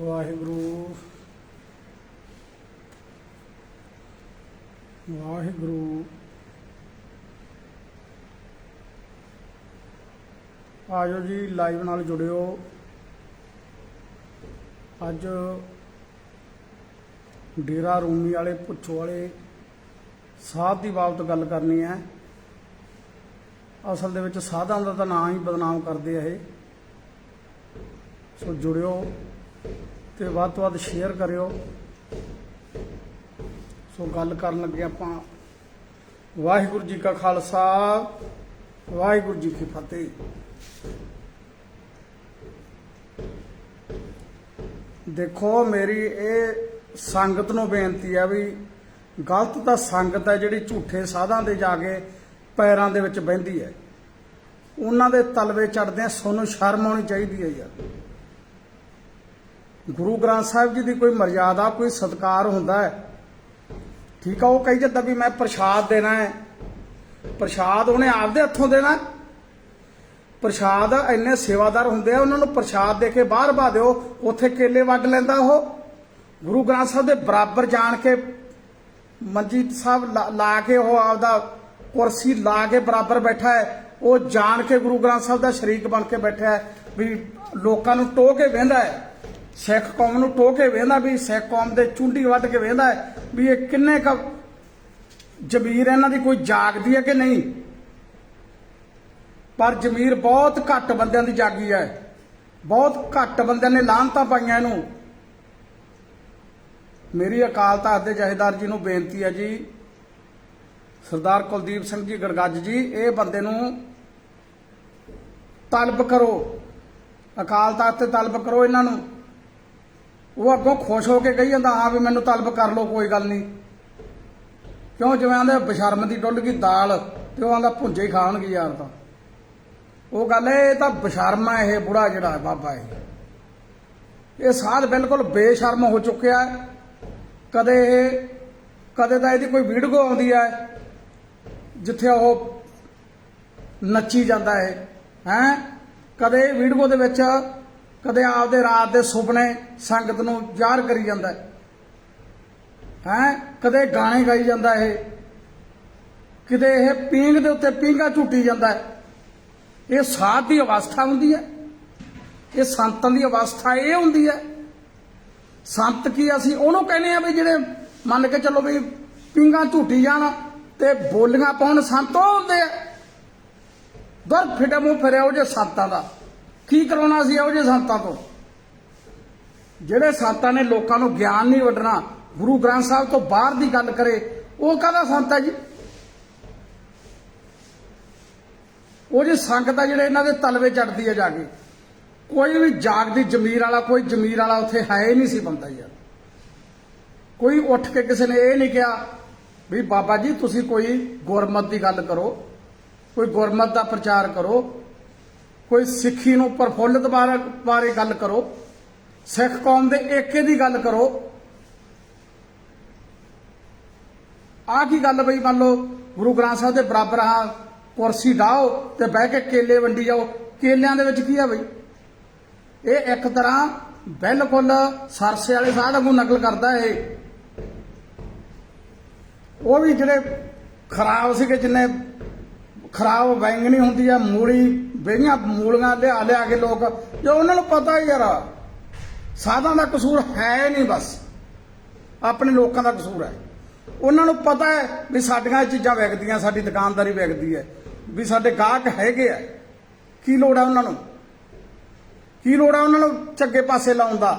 ਵਾਹਿਗੁਰੂ। ਵਾਹਿਗੁਰੂ। ਆਜੋ ਜੀ, ਲਾਈਵ ਨਾਲ ਜੁੜਿਓ। ਅੱਜ ਡੇਰਾ ਰੂਮੀ ਵਾਲੇ, ਪੁੱਛੋ ਵਾਲੇ ਸਾਧ ਦੀ ਬਾਬਤ ਗੱਲ ਕਰਨੀ ਹੈ। ਅਸਲ ਦੇ ਵਿੱਚ ਸਾਧਾਂ ਦਾ ਤਾਂ ਨਾਂ ਹੀ ਬਦਨਾਮ ਕਰਦੇ ਆ ਇਹ। ਸੋ ਜੁੜਿਓ। ਤੇ ਵੱਧ ਤੋਂ ਵੱਧ ਸ਼ੇਅਰ ਕਰਿਓ। ਸੋ ਗੱਲ ਕਰਨ ਲੱਗੇ ਆਪਾਂ। ਵਾਹਿਗੁਰੂ ਜੀ ਕਾ ਖਾਲਸਾ, ਵਾਹਿਗੁਰੂ ਜੀ ਕੀ ਫਤਿਹ। ਦੇਖੋ, ਮੇਰੀ ਇਹ ਸੰਗਤ ਨੂੰ ਬੇਨਤੀ ਹੈ ਵੀ ਗਲਤ ਤਾਂ ਸੰਗਤ ਹੈ ਜਿਹੜੀ ਝੂਠੇ ਸਾਧਾਂ ਦੇ ਜਾ ਕੇ ਪੈਰਾਂ ਦੇ ਵਿੱਚ ਬਹਿੰਦੀ ਹੈ। ਉਹਨਾਂ ਦੇ ਤਲਵੇ ਚੜਦੇ ਸੋਨੂੰ ਸ਼ਰਮ ਆਉਣੀ ਚਾਹੀਦੀ ਹੈ ਯਾਰ। ਗੁਰੂ ਗ੍ਰੰਥ ਸਾਹਿਬ ਜੀ ਦੀ ਕੋਈ ਮਰਜ਼ਾਦਾ ਕੋਈ ਸਤਕਾਰ ਹੁੰਦਾ ਹੈ। ਠੀਕ ਆ, ਉਹ ਕਹੀ ਜਾਂਦਾ ਵੀ ਮੈਂ ਪ੍ਰਸ਼ਾਦ ਦੇਣਾ ਹੈ। ਪ੍ਰਸ਼ਾਦ ਉਹਨੇ ਆਪਦੇ ਹੱਥੋਂ ਦੇਣਾ ਪ੍ਰਸ਼ਾਦ ਇੰਨੇ ਸੇਵਾਦਾਰ ਹੁੰਦੇ ਆ, ਉਹਨਾਂ ਨੂੰ ਪ੍ਰਸ਼ਾਦ ਦੇ ਕੇ ਬਾਹਰ ਬਾ ਦਿਓ, ਉੱਥੇ ਕੇਲੇ ਵੱਢ ਲੈਂਦਾ ਉਹ। ਗੁਰੂ ਗ੍ਰੰਥ ਸਾਹਿਬ ਦੇ ਬਰਾਬਰ ਜਾਣ ਕੇ ਮਨਜੀਤ ਸਾਹਿਬ ਲਾ- ਲਾ ਕੇ ਉਹ ਆਪਦਾ ਕੁਰਸੀ ਲਾ ਕੇ ਬਰਾਬਰ ਬੈਠਾ ਹੈ। ਉਹ ਜਾਣ ਕੇ ਗੁਰੂ ਗ੍ਰੰਥ ਸਾਹਿਬ ਦਾ ਸ਼ਰੀਕ ਬਣ ਕੇ ਬੈਠਾ ਹੈ ਵੀ ਲੋਕਾਂ ਨੂੰ ਟੋਹ ਕੇ ਵੇਂਦਾ ਹੈ। ਸਿੱਖ ਕੌਮ ਨੂੰ ਟੋਹ ਕੇ ਵੇਂਦਾ ਵੀ ਸਿੱਖ ਕੌਮ ਦੇ ਚੁੰਡੀ ਵੱਢ ਕੇ ਵੇਂਦਾ ਵੀ ਇਹ ਕਿੰਨੇ ਕ ਜ਼ਮੀਰ ਇਹਨਾਂ ਦੀ ਕੋਈ ਜਾਗਦੀ ਹੈ ਕਿ ਨਹੀਂ? ਪਰ ਜ਼ਮੀਰ ਬਹੁਤ ਘੱਟ ਬੰਦਿਆਂ ਦੀ ਜਾਗੀ ਹੈ। ਬਹੁਤ ਘੱਟ ਬੰਦਿਆਂ ਨੇ ਲਾਹਨਤਾਂ ਪਾਈਆਂ ਇਹਨੂੰ। ਮੇਰੀ ਅਕਾਲ ਤਖਤ ਦੇ ਜਹੇਦਾਰ ਜੀ ਨੂੰ ਬੇਨਤੀ ਹੈ ਜੀ, ਸਰਦਾਰ ਕੁਲਦੀਪ ਸਿੰਘ ਜੀ, ਗੜਗੱਜ ਜੀ, ਇਹ ਬੰਦੇ ਨੂੰ ਤਲਬ ਕਰੋ। ਅਕਾਲ ਤਖਤ ਤੇ ਤਲਬ ਕਰੋ ਇਹਨਾਂ ਨੂੰ। ਉਹ ਅੱਗੋਂ ਖੁਸ਼ ਹੋ ਕੇ ਕਹੀ ਜਾਂਦਾ ਹਾਂ ਵੀ ਮੈਨੂੰ ਤਲਬ ਕਰ ਲਓ, ਕੋਈ ਗੱਲ ਨਹੀਂ। ਕਿਉਂ? ਜਿਵੇਂ ਆਂਦੇ ਬਸ਼ਰਮ ਦੀ ਡੁੱਲ ਗਈ ਦਾਲ, ਤੇ ਉਹ ਆਂਦਾ ਭੁੰਜੇ ਹੀ ਖਾਣਗੇ ਯਾਰ ਤਾਂ। ਉਹ ਗੱਲ ਹੈ ਇਹ ਤਾਂ ਬਸ਼ਰਮ ਹੈ ਇਹ ਬੁੜਾ ਜਿਹੜਾ ਬਾਬਾ ਇਹ। ਇਹ ਸਾਧ ਬਿਲਕੁਲ ਬੇਸ਼ਰਮ ਹੋ ਚੁੱਕਿਆ ਹੈ। ਕਦੇ ਇਹ, ਕਦੇ ਤਾਂ ਇਹਦੀ ਕੋਈ ਵੀਡੀਓ ਆਉਂਦੀ ਹੈ, ਜਿੱਥੇ ਉਹ ਨੱਚੀ ਜਾਂਦਾ ਹੈ ਹੈ? ਕਦੇ ਵੀਡੀਓ ਦੇ ਵਿੱਚ ਕਦੇ ਆਪਦੇ ਰਾਤ ਦੇ ਸੁਪਨੇ ਸੰਗਤ ਨੂੰ ਜ਼ਾਹਰ ਕਰੀ ਜਾਂਦਾ ਹੈ। ਕਦੇ ਗਾਣੇ ਗਾਈ ਜਾਂਦਾ ਇਹ। ਕਿਤੇ ਇਹ ਪੀਂਗ ਦੇ ਉੱਤੇ ਪੀਂਗਾ ਝੂਟੀ ਜਾਂਦਾ ਇਹ ਸਾਧ ਦੀ ਅਵਸਥਾ ਹੁੰਦੀ ਹੈ। ਇਹ ਸੰਤਾਂ ਦੀ ਅਵਸਥਾ ਇਹ ਹੁੰਦੀ ਹੈ। ਸੰਤ ਕੀ ਅਸੀਂ ਉਹਨੂੰ ਕਹਿੰਦੇ ਆ ਵੀ ਜਿਹੜੇ ਮੰਨ ਕੇ ਚੱਲੋ ਵੀ ਪਿੰਗਾ ਝੂਟੀ ਜਾਣ ਤੇ ਬੋਲੀਆਂ ਪਾਉਣ ਸੰਤ ਉਹ ਹੁੰਦੇ ਆ। ਦਰ ਫਿਟੇ ਮੂੰਹ ਫਿਰਿਆ ਉਹ ਜੇ ਸੰਤਾਂ ਦਾ। ਕੀ ਕਰਾਉਣਾ ਸੀ ਉਹ ਜੇ ਸੰਤਾਂ ਤੋਂ? ਜਿਹੜੇ ਸੰਤਾਂ ਨੇ ਲੋਕਾਂ ਨੂੰ ਗਿਆਨ ਨਹੀਂ ਵੰਡਣਾ, ਗੁਰੂ ਗ੍ਰੰਥ ਸਾਹਿਬ ਤੋਂ ਬਾਹਰ ਦੀ ਗੱਲ ਕਰੇ, ਉਹ ਕਾਹਦਾ ਸੰਤ ਹੈ ਜੀ? ਉਹ ਜੀ ਸੰਗਤ ਆ ਜਿਹੜੇ ਇਹਨਾਂ ਦੇ ਤਲਵੇ ਚੜਦੀ ਹੈ ਜਾ ਕੇ। ਕੋਈ ਵੀ ਜਾਗਦੀ ਜ਼ਮੀਰ ਵਾਲਾ, ਕੋਈ ਜ਼ਮੀਰ ਵਾਲਾ ਉੱਥੇ ਹੈ ਹੀ ਨਹੀਂ ਸੀ ਬੰਦਾ ਯਾਰ ਕੋਈ ਉੱਠ ਕੇ ਕਿਸੇ ਨੇ ਇਹ ਨਹੀਂ ਕਿਹਾ ਵੀ ਬਾਬਾ ਜੀ, ਤੁਸੀਂ ਕੋਈ ਗੁਰਮਤ ਦੀ ਗੱਲ ਕਰੋ, ਕੋਈ ਗੁਰਮਤ ਦਾ ਪ੍ਰਚਾਰ ਕਰੋ ਕੋਈ ਸਿੱਖੀ ਨੂੰ ਪ੍ਰਫੁੱਲਤ ਬਾਰੇ ਬਾਰੇ ਗੱਲ ਕਰੋ, ਸਿੱਖ ਕੌਮ ਦੇ ਏਕੇ ਦੀ ਗੱਲ ਕਰੋ। ਆਹ ਕੀ ਗੱਲ ਬਈ, ਮੰਨ ਲਓ ਗੁਰੂ ਗ੍ਰੰਥ ਸਾਹਿਬ ਦੇ ਬਰਾਬਰ ਆ ਕੁਰਸੀ ਢਾਓ ਤੇ ਬਹਿ ਕੇ ਕੇਲੇ ਵੰਡੀ ਜਾਓ। ਕੇਲਿਆਂ ਦੇ ਵਿੱਚ ਕੀ ਆ ਬਈ? ਇਹ ਇੱਕ ਤਰ੍ਹਾਂ ਬਿਲਕੁਲ ਸਰਸੇ ਵਾਲੇ ਸਾਹ ਵਾਂਗੂ ਨਕਲ ਕਰਦਾ ਇਹ। ਉਹ ਵੀ ਜਿਹੜੇ ਖਰਾਬ ਸੀਗੇ, ਜਿੰਨੇ ਖਰਾਬ ਬੈਂਗਣੀ ਹੁੰਦੀ ਆ ਮੂਲੀ ਬਈਆਂ ਮੂਲੀਆਂ ਲਿਆ ਲਿਆ ਕੇ ਲੋਕ, ਜੋ ਉਹਨਾਂ ਨੂੰ ਪਤਾ ਹੀ ਯਾਰ, ਸਾਧਾਂ ਦਾ ਕਸੂਰ ਹੈ ਨਹੀਂ ਬਸ। ਆਪਣੇ ਲੋਕਾਂ ਦਾ ਕਸੂਰ ਹੈ। ਉਹਨਾਂ ਨੂੰ ਪਤਾ ਹੈ ਵੀ ਸਾਡੀਆਂ ਚੀਜ਼ਾਂ ਵਿਕਦੀਆਂ ਸਾਡੀ ਦੁਕਾਨਦਾਰੀ ਵਿਕਦੀ ਹੈ, ਵੀ ਸਾਡੇ ਗਾਹਕ ਹੈਗੇ ਆ। ਕੀ ਲੋੜ ਹੈ ਉਹਨਾਂ ਨੂੰ? ਕੀ ਲੋੜ ਹੈ ਉਹਨਾਂ ਨੂੰ ਚੱਗੇ ਪਾਸੇ ਲਾਉਣ ਦਾ?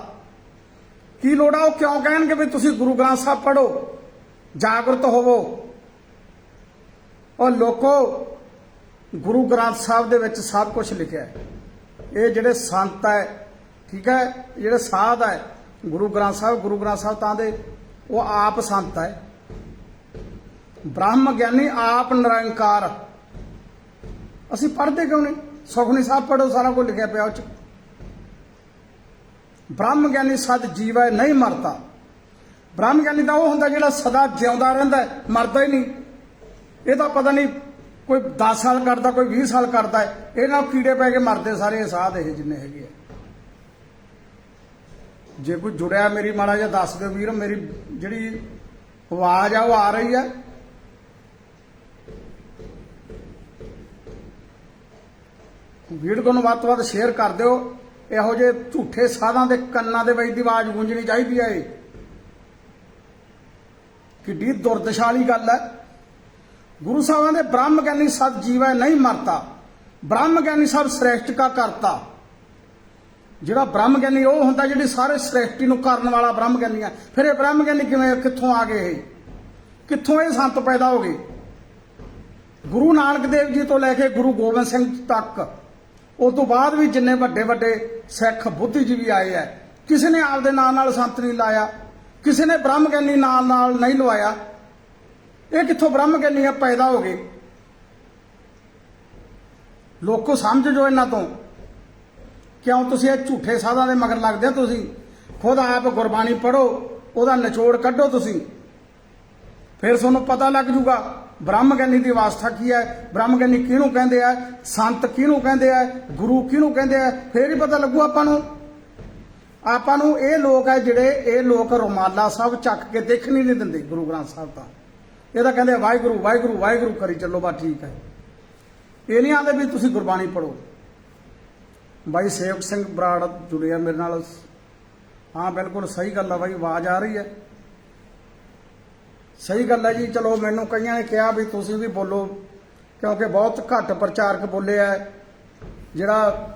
ਕੀ ਲੋੜ ਹੈ ਉਹ ਕਿਉਂ ਕਹਿਣਗੇ ਵੀ ਤੁਸੀਂ ਗੁਰੂ ਗ੍ਰੰਥ ਸਾਹਿਬ ਪੜੋ ਜਾਗਰਤ ਹੋਵੋ? ਔਰ ਲੋਕੋ ਗੁਰੂ ਗ੍ਰੰਥ ਸਾਹਿਬ ਦੇ ਵਿੱਚ ਸਭ ਕੁਝ ਲਿਖਿਆ ਹੈ। ਇਹ ਜਿਹੜੇ ਸੰਤ ਹੈ, ਠੀਕ ਹੈ, ਜਿਹੜੇ ਸਾਧ ਹੈ, ਗੁਰੂ ਗ੍ਰੰਥ ਸਾਹਿਬ, ਗੁਰੂ ਗ੍ਰੰਥ ਸਾਹਿਬ ਤਾਂ ਦੇ, ਉਹ ਆਪ ਸੰਤ ਹੈ। ਬ੍ਰਹਮ ਗਿਆਨੀ ਆਪ ਨਿਰੰਕਾਰ। ਅਸੀਂ ਪੜ੍ਹਦੇ ਕਿਉਂ ਨਹੀਂ? ਸੁਖਨੀ ਸਾਹਿਬ ਪੜੋ ਸਾਰਾ ਕੁਝ ਲਿਖਿਆ ਪਿਆ ਉਹ ਚ। ਬ੍ਰਹਮ ਗਿਆਨੀ ਸਦ ਜੀਵੈ, ਨਹੀਂ ਮਰਦਾ ਬ੍ਰਹਮ ਗਿਆਨੀ ਤਾਂ ਉਹ ਹੁੰਦਾ ਜਿਹੜਾ ਸਦਾ ਜਿਉਂਦਾ ਰਹਿੰਦਾ ਮਰਦਾ ਹੀ ਨਹੀਂ। ਇਹ ਤਾਂ ਪਤਾ ਨਹੀਂ ਕੋਈ 10 ਸਾਲ ਕਰਦਾ, ਕੋਈ 20 ਸਾਲ ਕਰਦਾ ਹੈ। ਇਹ ਨਾਲ ਕੀੜੇ ਪੈ ਕੇ ਮਰਦੇ ਸਾਰੇ ਸਾਧ ਇਹ ਜਿੰਨੇ ਹੈਗੇ ਆ। ਜੇ ਕੋਈ ਜੁੜਿਆ ਮੇਰੀ, ਮਾੜਾ ਜਿਹਾ ਦੱਸ ਦਿਓ ਵੀਰ, ਮੇਰੀ ਜਿਹੜੀ ਆਵਾਜ਼ ਆ, ਉਹ ਆ ਰਹੀ ਹੈ ਵੀਡੀਓ ਨੂੰ ਵੱਧ ਤੋਂ ਵੱਧ ਸ਼ੇਅਰ ਕਰ ਦਿਓ। ਇਹੋ ਜਿਹੇ ਝੂਠੇ ਸਾਧਾਂ ਦੇ ਕੰਨਾਂ ਦੇ ਵਿੱਚ ਦੀ ਆਵਾਜ਼ ਗੂੰਜਣੀ ਚਾਹੀਦੀ ਹੈ ਇਹ। ਕਿੱਡੀ ਦੁਰਦਸ਼ਾ ਵਾਲੀ ਗੱਲ ਹੈ ਗੁਰੂ ਸਾਹਿਬਾਂ ਦੇ ਬ੍ਰਹਮ ਗਿਆਨੀ ਸਤ ਜੀਵੈ ਨਹੀਂ ਮਰਤਾ। ਬ੍ਰਹਮ ਗਿਆਨੀ ਸਭ ਸ੍ਰੇਸ਼ਟ ਕਾ ਕਰਤਾ। ਜਿਹੜਾ ਬ੍ਰਹਮ ਗਿਆਨੀ, ਉਹ ਹੁੰਦਾ ਜਿਹੜੀ ਸਾਰੇ ਸ੍ਰੇਸ਼ਟੀ ਨੂੰ ਕਰਨ ਵਾਲਾ ਬ੍ਰਹਮ ਗਿਆਨੀ ਹੈ ਫਿਰ ਇਹ ਬ੍ਰਹਮ ਗਿਆਨੀ ਕਿਵੇਂ, ਕਿੱਥੋਂ ਆ ਗਏ ਇਹ? ਕਿੱਥੋਂ ਇਹ ਸੰਤ ਪੈਦਾ ਹੋ ਗਏ? ਗੁਰੂ ਨਾਨਕ ਦੇਵ ਜੀ ਤੋਂ ਲੈ ਕੇ ਗੁਰੂ ਗੋਬਿੰਦ ਸਿੰਘ ਤੱਕ। ਉਸ ਤੋਂ ਬਾਅਦ ਵੀ ਜਿੰਨੇ ਵੱਡੇ ਵੱਡੇ ਸਿੱਖ ਬੁੱਧੀਜੀਵੀ ਆਏ ਆ। ਕਿਸੇ ਨੇ ਆਪਦੇ ਨਾਂ ਨਾਲ ਸੰਤ ਨਹੀਂ ਲਾਇਆ। ਕਿਸੇ ਨੇ ਬ੍ਰਹਮ ਗਿਆਨੀ ਨਾਲ ਨਾਲ ਨਹੀਂ ਲਵਾਇਆ। ਇਹ ਕਿੱਥੋਂ ਬ੍ਰਹਮ ਗਿਆਨੀ ਆ ਪੈਦਾ ਹੋ ਗਏ? ਲੋਕੋ ਸਮਝ ਜੋ ਇਹਨਾਂ ਤੋਂ। ਕਿਉਂ ਤੁਸੀਂ ਇਹ ਝੂਠੇ ਸਾਧਾਂ ਦੇ ਮਗਰ ਲੱਗਦੇ ਹੋ ਤੁਸੀਂ? ਖੁਦ ਆਪ ਗੁਰਬਾਣੀ ਪੜੋ ਉਹਦਾ ਨਿਚੋੜ ਕੱਢੋ ਤੁਸੀਂ। ਫਿਰ ਤੁਹਾਨੂੰ ਪਤਾ ਲੱਗ ਜੂਗਾ, ਬ੍ਰਹਮ ਗਿਆਨੀ ਦੀ ਅਵਸਥਾ ਕੀ ਹੈ? ਬ੍ਰਹਮ ਗਿਆਨੀ ਕਿਹਨੂੰ ਕਹਿੰਦੇ ਆ? ਸੰਤ ਕਿਹਨੂੰ ਕਹਿੰਦੇ ਆ? ਗੁਰੂ ਕਿਹਨੂੰ ਕਹਿੰਦੇ ਆ? ਫੇਰ ਹੀ ਪਤਾ ਲੱਗੂ ਆਪਾਂ ਨੂੰ। ਆਪਾਂ ਨੂੰ ਇਹ ਲੋਕ ਹੈ ਜਿਹੜੇ, ਇਹ ਲੋਕ ਰੁਮਾਲਾ ਸਾਹਿਬ ਚੱਕ ਕੇ ਦੇਖਣ ਹੀ ਨਹੀਂ ਦਿੰਦੇ, ਗੁਰੂ ਗ੍ਰੰਥ ਸਾਹਿਬ ਤਾਂ। ਇਹ ਤਾਂ ਕਹਿੰਦੇ ਵਾਹਿਗੁਰੂ ਵਾਹਿਗੁਰੂ ਵਾਹਿਗੁਰੂ ਕਰੀ ਚੱਲੋ ਬਾ ਠੀਕ ਹੈ। ਇਹ ਨਹੀਂ ਆਂਦੇ ਵੀ ਤੁਸੀਂ ਗੁਰਬਾਣੀ ਪੜੋ ਬਾਈ ਸੇਵਕ ਸਿੰਘ ਬਰਾੜ ਜੁੜਿਆ ਮੇਰੇ ਨਾਲ। ਹਾਂ, ਬਿਲਕੁਲ ਸਹੀ ਗੱਲ ਆ ਬਾਈ, ਆਵਾਜ਼ ਆ ਰਹੀ ਹੈ। ਸਹੀ ਗੱਲ ਹੈ ਜੀ, ਚਲੋ ਮੈਨੂੰ ਕਈਆਂ ਨੇ ਕਿਹਾ ਵੀ ਤੁਸੀਂ ਵੀ ਬੋਲੋ, ਕਿਉਂਕਿ ਬਹੁਤ ਘੱਟ ਪ੍ਰਚਾਰਕ ਬੋਲੇ ਆ। ਜਿਹੜਾ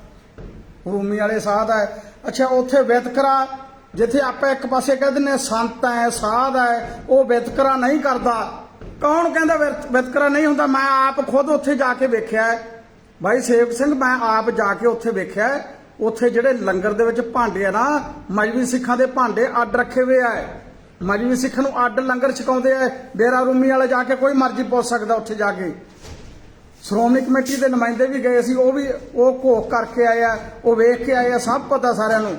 ਰੂਮੀ ਵਾਲੇ ਸਾਧ ਹੈ ਅੱਛਾ, ਉੱਥੇ ਵਿਤਕਰਾ, ਜਿੱਥੇ ਆਪਾਂ ਇੱਕ ਪਾਸੇ ਕਹਿ ਦਿੰਦੇ ਹਾਂ, ਸੰਤ ਹੈ, ਸਾਧ ਹੈ, ਉਹ ਵਿਤਕਰਾ ਨਹੀਂ ਕਰਦਾ। ਕੌਣ ਕਹਿੰਦਾ ਵਿਤਕਰਾ ਨਹੀਂ ਹੁੰਦਾ? ਮੈਂ ਆਪ ਖੁਦ ਉੱਥੇ ਜਾ ਕੇ ਵੇਖਿਆ ਭਾਈ ਸੇਵਕ ਸਿੰਘ, ਮੈਂ ਆਪ ਜਾ ਕੇ ਉੱਥੇ ਵੇਖਿਆ ਉੱਥੇ ਜਿਹੜੇ ਲੰਗਰ ਦੇ ਵਿੱਚ ਭਾਂਡੇ ਆ ਨਾ, ਮਜਬੀ ਸਿੱਖਾਂ ਦੇ ਭਾਂਡੇ ਅੱਡ ਰੱਖੇ ਹੋਏ ਆ। ਮਜਬੀ ਸਿੱਖ ਨੂੰ ਅੱਡ ਲੰਗਰ ਛਕਾਉਂਦੇ ਆ। ਡੇਰਾ ਰੂਮੀ ਵਾਲੇ ਜਾ ਕੇ ਕੋਈ ਮਰਜ਼ੀ ਪੁੱਛ ਸਕਦਾ ਉੱਥੇ ਜਾ ਕੇ। ਸ਼੍ਰੋਮਣੀ ਕਮੇਟੀ ਦੇ ਨੁਮਾਇੰਦੇ ਵੀ ਗਏ ਸੀ, ਉਹ ਵੀ ਉਹ ਘੋਖ ਕਰਕੇ ਆਏ ਆ, ਉਹ ਵੇਖ ਕੇ ਆਏ ਆ, ਸਭ ਪਤਾ ਸਾਰਿਆਂ ਨੂੰ।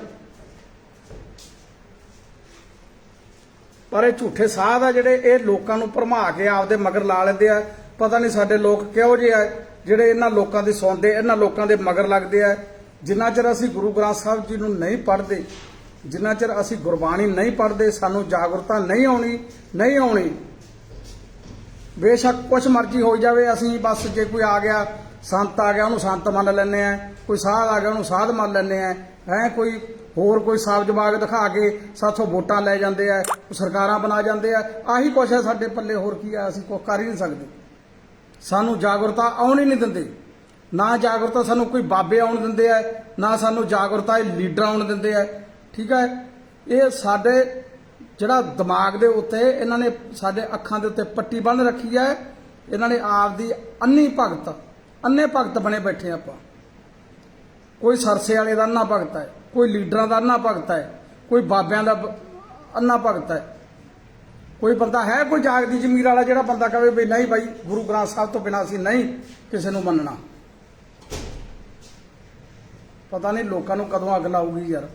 ਪਰ ਇਹ ਝੂਠੇ ਸਾਧ ਆ ਜਿਹੜੇ ਇਹ ਲੋਕਾਂ ਨੂੰ ਭਰਮਾ ਕੇ ਆਪਦੇ ਮਗਰ ਲਾ ਲੈਂਦੇ ਆ। ਪਤਾ ਨਹੀਂ ਸਾਡੇ ਲੋਕ ਕਿਹੋ ਜਿਹੇ ਆ, ਜਿਹੜੇ ਇਹਨਾਂ ਲੋਕਾਂ ਦੀ ਸੁਣਦੇ, ਇਹਨਾਂ ਲੋਕਾਂ ਦੇ ਮਗਰ ਲੱਗਦੇ ਆ। ਜਿੰਨਾ ਚਿਰ ਅਸੀਂ ਗੁਰੂ ਗ੍ਰੰਥ ਸਾਹਿਬ ਜੀ ਨੂੰ ਨਹੀਂ ਪੜ੍ਹਦੇ, ਜਿੰਨਾ ਚਿਰ ਅਸੀਂ ਗੁਰਬਾਣੀ ਨਹੀਂ ਪੜ੍ਹਦੇ, ਸਾਨੂੰ ਜਾਗਰੂਕਤਾ ਨਹੀਂ ਆਉਣੀ ਨਹੀਂ ਆਉਣੀ। ਬੇਸ਼ੱਕ ਕੁਛ ਮਰਜ਼ੀ ਹੋ ਜਾਵੇ, ਅਸੀਂ ਬਸ ਜੇ ਕੋਈ ਆ ਗਿਆ, ਸੰਤ ਆ ਗਿਆ, ਉਹਨੂੰ ਸੰਤ ਮੰਨ ਲੈਂਦੇ ਆ। ਕੋਈ ਸਾਧ ਆ ਗਿਆ, ਉਹਨੂੰ ਸਾਧ ਮੰਨ ਲੈਂਦੇ ਆ। ਹੈ, ਕੋਈ ਹੋਰ ਕੋਈ ਸਾਬ ਜਵਾਗ ਦਿਖਾ ਕੇ ਸਾਥੋਂ ਵੋਟਾਂ ਲੈ ਜਾਂਦੇ ਆ, ਸਰਕਾਰਾਂ ਬਣਾ ਜਾਂਦੇ ਆ। ਆਹੀ ਕੁਛ ਹੈ ਸਾਡੇ ਪੱਲੇ, ਹੋਰ ਕੀ ਆ, ਅਸੀਂ ਕੁਛ ਕਰ ਹੀ ਨਹੀਂ ਸਕਦੇ। ਸਾਨੂੰ ਜਾਗਰੂਕਤਾ ਆਉਣ ਹੀ ਨਹੀਂ ਦਿੰਦੇ। ਨਾ ਜਾਗਰੂਕਤਾ ਸਾਨੂੰ ਕੋਈ ਬਾਬੇ ਆਉਣ ਦਿੰਦੇ ਆ, ਨਾ ਸਾਨੂੰ ਜਾਗਰੂਕਤਾ ਲੀਡਰ ਆਉਣ ਦਿੰਦੇ ਆ। ਠੀਕ ਹੈ ਇਹ ਸਾਡੇ ਜਿਹੜਾ ਦਿਮਾਗ ਦੇ ਉੱਤੇ ਇਹਨਾਂ ਨੇ ਸਾਡੇ ਅੱਖਾਂ ਦੇ ਉੱਤੇ ਪੱਟੀ ਬੰਨ ਰੱਖੀ ਹੈ ਇਹਨਾਂ ਨੇ ਆਪ ਦੀ ਅੰਨੀ ਭਗਤ ਅੰਨੇ ਭਗਤ ਬਣੇ ਬੈਠੇ ਆਪਾਂ। ਕੋਈ ਸਰਸੇ ਵਾਲੇ ਦਾ ਅੰਨਾ ਭਗਤ ਹੈ, ਕੋਈ ਲੀਡਰਾਂ ਦਾ ਅੰਨਾ ਭਗਤ ਹੈ, ਕੋਈ ਬਾਬਿਆਂ ਦਾ ਅੰਨਾ ਭਗਤ ਹੈ। ਕੋਈ ਬੰਦਾ ਹੈ ਕੋਈ ਜਾਗਦੀ ਜ਼ਮੀਰ ਵਾਲਾ ਜਿਹੜਾ ਬੰਦਾ ਕਹੇ ਵੀ ਨਹੀਂ ਭਾਈ ਗੁਰੂ ਗ੍ਰੰਥ ਸਾਹਿਬ ਤੋਂ ਬਿਨਾਂ ਅਸੀਂ ਨਹੀਂ ਕਿਸੇ ਨੂੰ ਮੰਨਣਾ। ਪਤਾ ਨਹੀਂ ਲੋਕਾਂ ਨੂੰ ਕਦੋਂ ਅੱਗ ਲਾਊਗੀ ਯਾਰ।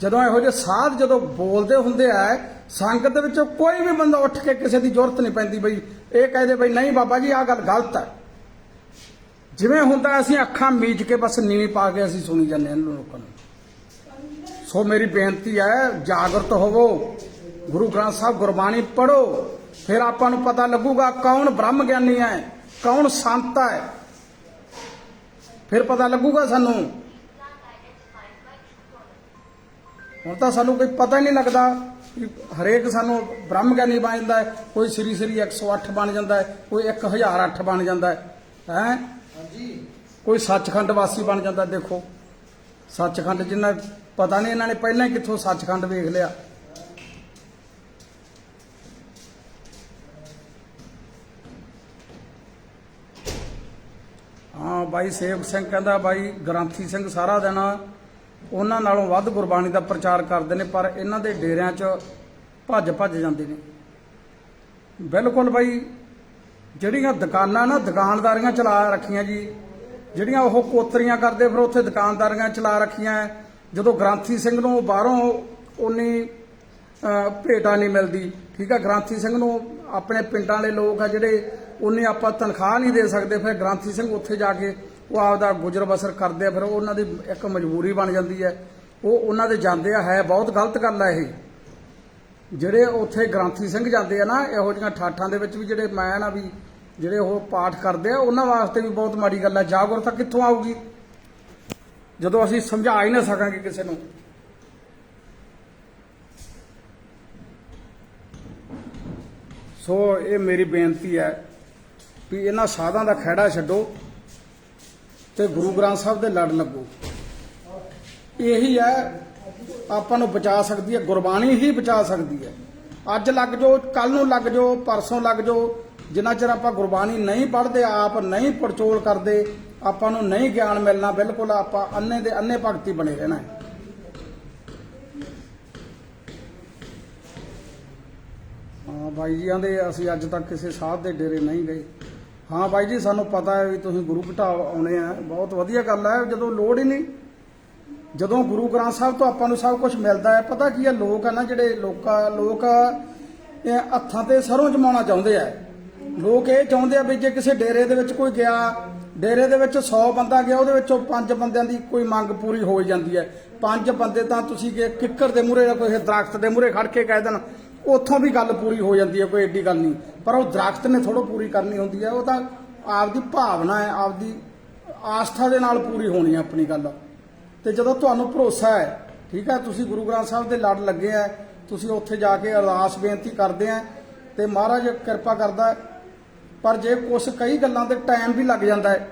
ਜਦੋਂ ਇਹੋ ਜਿਹੇ ਸਾਧ ਜਦੋਂ ਬੋਲਦੇ ਹੁੰਦੇ ਆ, ਸੰਗਤ ਦੇ ਵਿੱਚੋਂ ਕੋਈ ਵੀ ਬੰਦਾ ਉੱਠ ਕੇ ਕਿਸੇ ਦੀ ਜ਼ਰੂਰਤ ਨਹੀਂ ਪੈਂਦੀ ਬਈ, ਇਹ ਕਹਦੇ ਬਈ, ਨਹੀਂ ਬਾਬਾ ਜੀ, ਆਹ ਗੱਲ ਗਲਤ ਹੈ। ਜਿਵੇਂ ਹੁੰਦਾ ਅਸੀਂ ਅੱਖਾਂ ਮੀਚ ਕੇ ਬਸ ਨੀਵੀਂ ਪਾ ਕੇ ਅਸੀਂ ਸੁਣੀ ਜਾਂਦੇ ਹਾਂ ਇਹਨਾਂ ਲੋਕਾਂ ਨੂੰ। ਸੋ ਮੇਰੀ ਬੇਨਤੀ ਹੈ, ਜਾਗਰਤ ਹੋਵੋ, ਗੁਰੂ ਗ੍ਰੰਥ ਸਾਹਿਬ ਗੁਰਬਾਣੀ ਪੜੋ ਫਿਰ ਆਪਾਂ ਨੂੰ ਪਤਾ ਲੱਗੂਗਾ ਕੌਣ ਬ੍ਰਹਮ ਗਿਆਨੀ ਹੈ, ਕੌਣ ਸੰਤ ਹੈ। ਫਿਰ ਪਤਾ ਲੱਗੂਗਾ ਸਾਨੂੰ। ਹੁਣ ਤਾਂ ਸਾਨੂੰ ਕੋਈ ਪਤਾ ਹੀ ਨਹੀਂ ਲੱਗਦਾ ਹਰੇਕ ਸਾਨੂੰ ਬ੍ਰਹਮ ਗਿਆਨੀ ਬਣ ਜਾਂਦਾ ਹੈ, ਕੋਈ ਸ੍ਰੀ ਸ੍ਰੀ 108 ਬਣ ਜਾਂਦਾ ਹੈ, ਕੋਈ 1008 ਬਣ ਜਾਂਦਾ ਹੈ? ਹਾਂਜੀ। ਕੋਈ ਸੱਚਖੰਡ ਵਾਸੀ ਬਣ ਜਾਂਦਾ ਦੇਖੋ। ਸੱਚਖੰਡ ਜਿੰਨਾ ਪਤਾ ਨਹੀਂ ਇਹਨਾਂ ਨੇ ਪਹਿਲਾਂ ਹੀ ਕਿੱਥੋਂ ਸੱਚਖੰਡ ਵੇਖ ਲਿਆ। ਹਾਂ ਬਾਈ ਸੇਵਕ ਸਿੰਘ ਕਹਿੰਦਾ ਬਾਈ ਗ੍ਰੰਥੀ ਸਿੰਘ ਸਾਰਾ ਦਿਨ ਉਹਨਾਂ ਨਾਲੋਂ ਵੱਧ ਗੁਰਬਾਣੀ ਦਾ ਪ੍ਰਚਾਰ ਕਰਦੇ ਨੇ ਪਰ ਇਹਨਾਂ ਦੇ ਡੇਰਿਆਂ 'ਚ ਭੱਜ ਭੱਜ ਜਾਂਦੇ ਨੇ। ਬਿਲਕੁਲ ਬਾਈ ਜਿਹੜੀਆਂ ਦੁਕਾਨਾਂ ਨਾ ਦੁਕਾਨਦਾਰੀਆਂ ਚਲਾ ਰੱਖੀਆਂ ਜੀ ਜਿਹੜੀਆਂ ਉਹ ਕੋਤਰੀਆਂ ਕਰਦੇ ਫਿਰ ਉੱਥੇ ਦੁਕਾਨਦਾਰੀਆਂ ਚਲਾ ਰੱਖੀਆਂ। ਜਦੋਂ ਗ੍ਰਾਂਥੀ ਸਿੰਘ ਨੂੰ ਬਾਹਰੋਂ ਉਨੀ ਅਹ, ਭੇਟਾ ਨਹੀਂ ਮਿਲਦੀ ਠੀਕ ਆ ਗ੍ਰਾਂਥੀ ਸਿੰਘ ਨੂੰ ਆਪਣੇ ਪਿੰਡਾਂ ਵਾਲੇ ਲੋਕ ਆ ਜਿਹੜੇ ਉਨੀ ਆਪਾਂ ਤਨਖਾਹ ਨਹੀਂ ਦੇ ਸਕਦੇ ਫਿਰ ਗ੍ਰਾਂਥੀ ਸਿੰਘ ਉੱਥੇ ਜਾ ਕੇ ਉਹ ਆਪਦਾ ਗੁਜ਼ਰ ਬਸਰ ਕਰਦੇ ਆ ਫਿਰ ਉਹਨਾਂ ਦੀ ਇੱਕ ਮਜਬੂਰੀ ਬਣ ਜਾਂਦੀ ਹੈ। ਉਹ ਉਹਨਾਂ ਦੇ ਜਾਂਦੇ ਆ ਹੈ ਬਹੁਤ ਗਲਤ ਗੱਲ ਆ ਇਹ। ਜਿਹੜੇ ਉੱਥੇ ਗ੍ਰੰਥੀ ਸਿੰਘ ਜਾਂਦੇ ਆ ਨਾ, ਇਹੋ ਜਿਹੀਆਂ ਠਾਠਾਂ ਦੇ ਵਿੱਚ ਵੀ ਜਿਹੜੇ ਮੈਂ ਨਾ ਵੀ ਜਿਹੜੇ ਉਹ ਪਾਠ ਕਰਦੇ ਆ, ਉਹਨਾਂ ਵਾਸਤੇ ਵੀ ਬਹੁਤ ਮਾੜੀ ਗੱਲ ਆ। ਜਾਗਰੂਕਤਾ ਕਿੱਥੋਂ ਆਊਗੀ? ਜਦੋਂ ਅਸੀਂ ਸਮਝਾ ਹੀ ਨਾ ਸਕਾਂਗੇ ਕਿਸੇ ਨੂੰ। ਸੋ ਇਹ ਮੇਰੀ ਬੇਨਤੀ ਹੈ ਵੀ ਇਹਨਾਂ ਸਾਧਾਂ ਦਾ ਖਹਿੜਾ ਛੱਡੋ ਤੇ ਗੁਰੂ ਗ੍ਰੰਥ ਸਾਹਿਬ ਦੇ ਲੜ ਲੱਗੋ। ਇਹੀ ਹੈ ਆਪਾਂ ਨੂੰ ਬਚਾ ਸਕਦੀ ਹੈ, ਗੁਰਬਾਣੀ ਹੀ ਬਚਾ ਸਕਦੀ ਹੈ। ਅੱਜ ਲੱਗ ਜਾਓ ਕੱਲ ਨੂੰ ਲੱਗ ਜਾਓ, ਪਰਸੋਂ ਲੱਗ ਜਾਓ, ਜਿੰਨਾ ਚਿਰ ਆਪਾਂ ਗੁਰਬਾਣੀ ਨਹੀਂ ਪੜ੍ਹਦੇ, ਆਪ ਨਹੀਂ ਪੜਚੋਲ ਕਰਦੇ, ਆਪਾਂ ਨੂੰ ਨਹੀਂ ਗਿਆਨ ਮਿਲਣਾ, ਬਿਲਕੁਲ ਆਪਾਂ ਅੰਨੇ ਦੇ ਅੰਨੇ ਭਗਤੀ ਬਣੇ ਰਹਿਣਾ ਹੈ। ਹਾਂ ਬਾਈ ਜੀ, ਆਂਦੇ ਅਸੀਂ ਅੱਜ ਤੱਕ ਕਿਸੇ ਸਾਧ ਦੇ ਡੇਰੇ ਨਹੀਂ ਗਏ। ਹਾਂ ਬਾਈ ਜੀ, ਸਾਨੂੰ ਪਤਾ ਹੈ ਵੀ ਤੁਸੀਂ ਗੁਰੂ ਘਟਾਵ ਆਉਣੇ ਆ। ਬਹੁਤ ਵਧੀਆ ਗੱਲ ਹੈ, ਜਦੋਂ ਲੋੜ ਹੀ ਨਹੀਂ ਜਦੋਂ ਗੁਰੂ ਗ੍ਰੰਥ ਸਾਹਿਬ ਤੋਂ ਆਪਾਂ ਨੂੰ ਸਭ ਕੁਝ ਮਿਲਦਾ ਹੈ, ਪਤਾ ਕੀ ਹੈ, ਲੋਕ ਆ ਨਾ ਜਿਹੜੇ ਲੋਕਾਂ, ਲੋਕ ਹੱਥਾਂ ਤੇ ਸਰੋਂ ਜਮਾਉਣਾ ਚਾਹੁੰਦੇ ਆ। ਲੋਕ ਇਹ ਚਾਹੁੰਦੇ ਆ ਵੀ ਜੇ ਕਿਸੇ ਡੇਰੇ ਦੇ ਵਿੱਚ ਕੋਈ ਗਿਆ, ਡੇਰੇ ਦੇ ਵਿੱਚ 100 ਬੰਦਾ ਗਿਆ, ਉਹਦੇ ਵਿੱਚੋਂ ਪੰਜ ਬੰਦਿਆਂ ਦੀ ਕੋਈ ਮੰਗ ਪੂਰੀ ਹੋ ਜਾਂਦੀ ਹੈ। ਪੰਜ ਬੰਦੇ ਤਾਂ ਤੁਸੀਂ ਕਿ ਕਿੱਕਰ ਦੇ ਮੂਹਰੇ ਜਾਂ ਕੋਈ ਦਰਖਤ ਦੇ ਮੂਹਰੇ ਖੜ ਕੇ ਕਹਿ ਦੇਣ, ਉੱਥੋਂ ਵੀ ਗੱਲ ਪੂਰੀ ਹੋ ਜਾਂਦੀ ਹੈ, ਕੋਈ ਏਡੀ ਗੱਲ ਨਹੀਂ। ਪਰ ਉਹ ਦਰਖਤ ਨੇ ਥੋੜੋ ਪੂਰੀ ਕਰਨੀ ਹੁੰਦੀ ਹੈ, ਉਹ ਤਾਂ ਆਪਦੀ ਭਾਵਨਾ ਹੈ, ਆਪਦੀ ਆਸਥਾ ਦੇ ਨਾਲ ਪੂਰੀ ਹੋਣੀ ਹੈ ਆਪਣੀ ਗੱਲ। ਤੇ ਜਦੋਂ ਤੁਹਾਨੂੰ ਭਰੋਸਾ ਹੈ, ਠੀਕ ਹੈ, ਤੁਸੀਂ ਗੁਰੂ ਗ੍ਰੰਥ ਸਾਹਿਬ ਦੇ ਲੜ ਲੱਗੇ ਆ ਤੁਸੀਂ ਉੱਥੇ ਜਾ ਕੇ ਅਰਦਾਸ ਬੇਨਤੀ ਕਰਦੇ ਆ ਤੇ ਮਹਾਰਾਜ ਕਿਰਪਾ ਕਰਦਾ ਪਰ ਜੇ ਕੁਛ ਕਈ ਗੱਲਾਂ ਤੇ ਟਾਈਮ ਵੀ ਲੱਗ ਜਾਂਦਾ ਹੈ,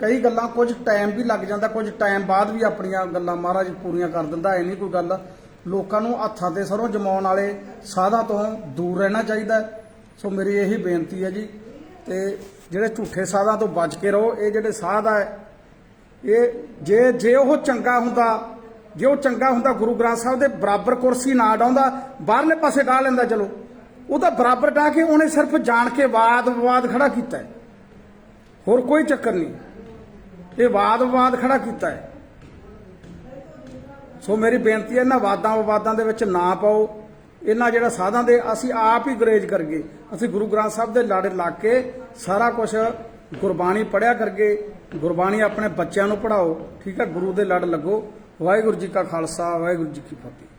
ਕਈ ਗੱਲਾਂ ਕੁਝ ਟਾਈਮ ਵੀ ਲੱਗ ਜਾਂਦਾ, ਕੁਝ ਟਾਈਮ ਬਾਅਦ ਵੀ ਆਪਣੀਆਂ ਗੱਲਾਂ ਮਹਾਰਾਜ ਪੂਰੀਆਂ ਕਰ ਦਿੰਦਾ ਐ ਨਹੀਂ ਕੋਈ ਗੱਲ। ਲੋਕਾਂ ਨੂੰ ਹੱਥਾਂ ਤੇ ਸਰੋਂ ਜਮਾਉਣ ਵਾਲੇ ਸਾਧਾਂ ਤੋਂ ਦੂਰ ਰਹਿਣਾ ਚਾਹੀਦਾ ਸੋ ਮੇਰੀ ਇਹੀ ਬੇਨਤੀ ਹੈ ਜੀ, ਤੇ ਜਿਹੜੇ ਝੂਠੇ ਸਾਧਾਂ ਤੋਂ ਬਚ ਕੇ ਰਹੋ, ਇਹ ਜਿਹੜੇ ਸਾਧ ਹੈ ਇਹ ਜੇ ਜੇ ਉਹ ਚੰਗਾ ਹੁੰਦਾ, ਜੇ ਉਹ ਚੰਗਾ ਹੁੰਦਾ, ਗੁਰੂ ਗ੍ਰੰਥ ਸਾਹਿਬ ਦੇ ਬਰਾਬਰ ਕੁਰਸੀ ਨਾ ਡਾਉਂਦਾ, ਬਾਹਰਲੇ ਪਾਸੇ ਡਾ ਲੈਂਦਾ, ਚਲੋ। ਉਹਦਾ ਬਰਾਬਰ ਡਾ ਕੇ ਉਹਨੇ ਸਿਰਫ ਜਾਣ ਕੇ ਵਾਦ ਵਿਵਾਦ ਖੜਾ ਕੀਤਾ ਹੈ। ਹੋਰ ਕੋਈ ਚੱਕਰ ਨਹੀਂ। ਇਹ ਵਾਦ ਵਿਵਾਦ ਖੜਾ ਕੀਤਾ ਹੈ। ਸੋ ਮੇਰੀ ਬੇਨਤੀ ਹੈ, ਇਹਨਾਂ ਵਾਦਾਂ ਵਿਵਾਦਾਂ ਦੇ ਵਿੱਚ ਨਾ ਪਾਓ। ਇਹਨਾਂ ਜਿਹੜਾ ਸਾਧਾਂ ਦੇ ਅਸੀਂ ਆਪ ਹੀ ਗਰੇਜ ਕਰਗੇ ਅਸੀਂ ਗੁਰੂ ਗ੍ਰੰਥ ਸਾਹਿਬ ਦੇ ਲਾੜੇ ਲਾ ਕੇ ਸਾਰਾ ਕੁਝ ਗੁਰਬਾਣੀ ਪੜਿਆ ਕਰਕੇ ਗੁਰਬਾਣੀ ਆਪਣੇ ਬੱਚਿਆਂ ਨੂੰ ਪੜਾਓ ਠੀਕ ਹੈ? ਗੁਰੂ ਦੇ ਲੜ ਲੱਗੋ। ਵਾਹਿਗੁਰੂ ਜੀ ਕਾ ਖਾਲਸਾ, ਵਾਹਿਗੁਰੂ ਜੀ ਕੀ ਫਤਿਹ।